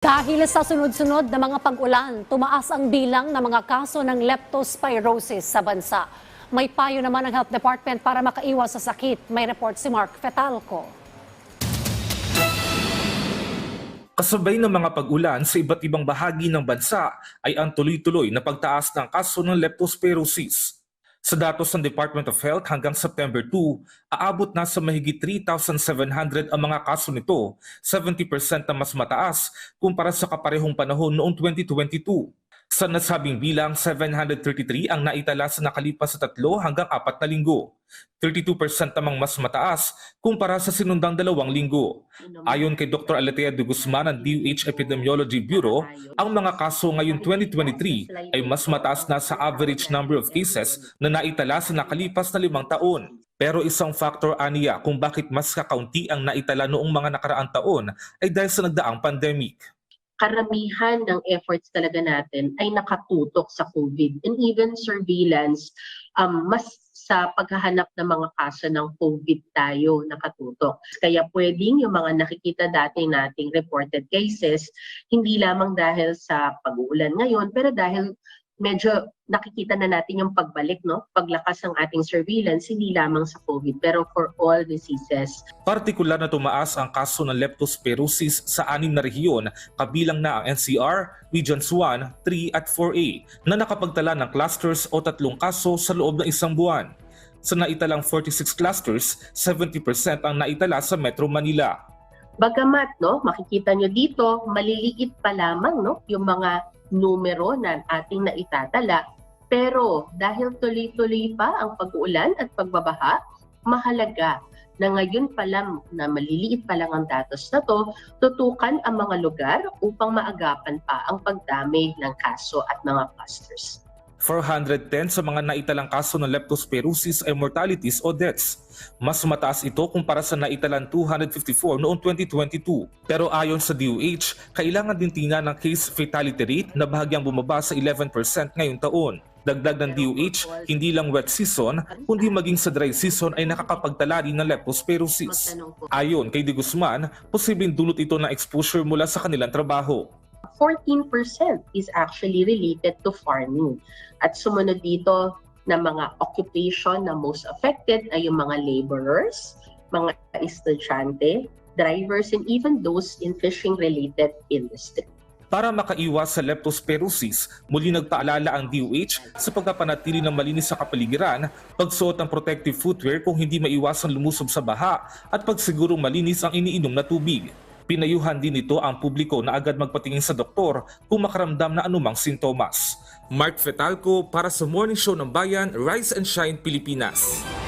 Dahil sa sunod-sunod na mga pag-ulan, tumaas ang bilang ng mga kaso ng leptospirosis sa bansa. May payo naman ang Health Department para makaiwas sa sakit. May report si Mark Fetalco. Kasabay ng mga pag-ulan sa iba't ibang bahagi ng bansa ay ang tuloy-tuloy na pagtaas ng kaso ng leptospirosis. Sa datos ng Department of Health hanggang September 2, aabot na sa mahigit 3,700 ang mga kaso nito, 70% na mas mataas kumpara sa kaparehong panahon noong 2022. Sa nasabing bilang, 733 ang naitala sa nakalipas sa tatlo hanggang apat na linggo. 32% namang mas mataas kumpara sa sinundang dalawang linggo. Ayon kay Dr. Aletea de Guzman ng DOH Epidemiology Bureau, ang mga kaso ngayon 2023 ay mas mataas na sa average number of cases na naitala sa nakalipas na limang taon. Pero isang factor aniya kung bakit mas kakaunti ang naitala noong mga nakaraang taon ay dahil sa nagdaang pandemic. Karamihan ng efforts talaga natin ay nakatutok sa COVID and even surveillance um, mas sa paghahanap ng mga kaso ng COVID tayo nakatutok. Kaya pwedeng yung mga nakikita dati nating reported cases, hindi lamang dahil sa pag-uulan ngayon, pero dahil medyo nakikita na natin yung pagbalik, no? paglakas ng ating surveillance, hindi lamang sa COVID, pero for all diseases. Partikular na tumaas ang kaso ng leptospirosis sa anim na rehiyon kabilang na ang NCR, Regions 1, 3 at 4A na nakapagtala ng clusters o tatlong kaso sa loob ng isang buwan. Sa naitalang 46 clusters, 70% ang naitala sa Metro Manila. Bagamat, no, makikita nyo dito, maliliit pa lamang, no, yung mga numero na ating naitatala. Pero dahil tuloy-tuloy pa ang pag-uulan at pagbabaha, mahalaga na ngayon pa lang na maliliit pa lang ang datos na to, tutukan ang mga lugar upang maagapan pa ang pagdami ng kaso at mga clusters. 410 sa mga naitalang kaso ng leptospirosis ay mortalities o deaths. Mas mataas ito kumpara sa naitalang 254 noong 2022. Pero ayon sa DOH, kailangan din tingnan ng case fatality rate na bahagyang bumaba sa 11% ngayong taon. Dagdag ng DOH, hindi lang wet season, kundi maging sa dry season ay nakakapagtala rin ng leptospirosis. Ayon kay De Guzman, posibleng dulot ito ng exposure mula sa kanilang trabaho. 14% is actually related to farming. At sumunod dito na mga occupation na most affected ay yung mga laborers, mga estudyante, drivers, and even those in fishing-related industry. Para makaiwas sa leptospirosis, muli nagpaalala ang DOH sa pagkapanatili ng malinis sa kapaligiran, pagsuot ng protective footwear kung hindi maiwasang lumusob sa baha at pagsigurong malinis ang iniinom na tubig. Pinayuhan din ito ang publiko na agad magpatingin sa doktor kung makaramdam na anumang sintomas. Mark Fetalco para sa Morning Show ng Bayan, Rise and Shine Pilipinas.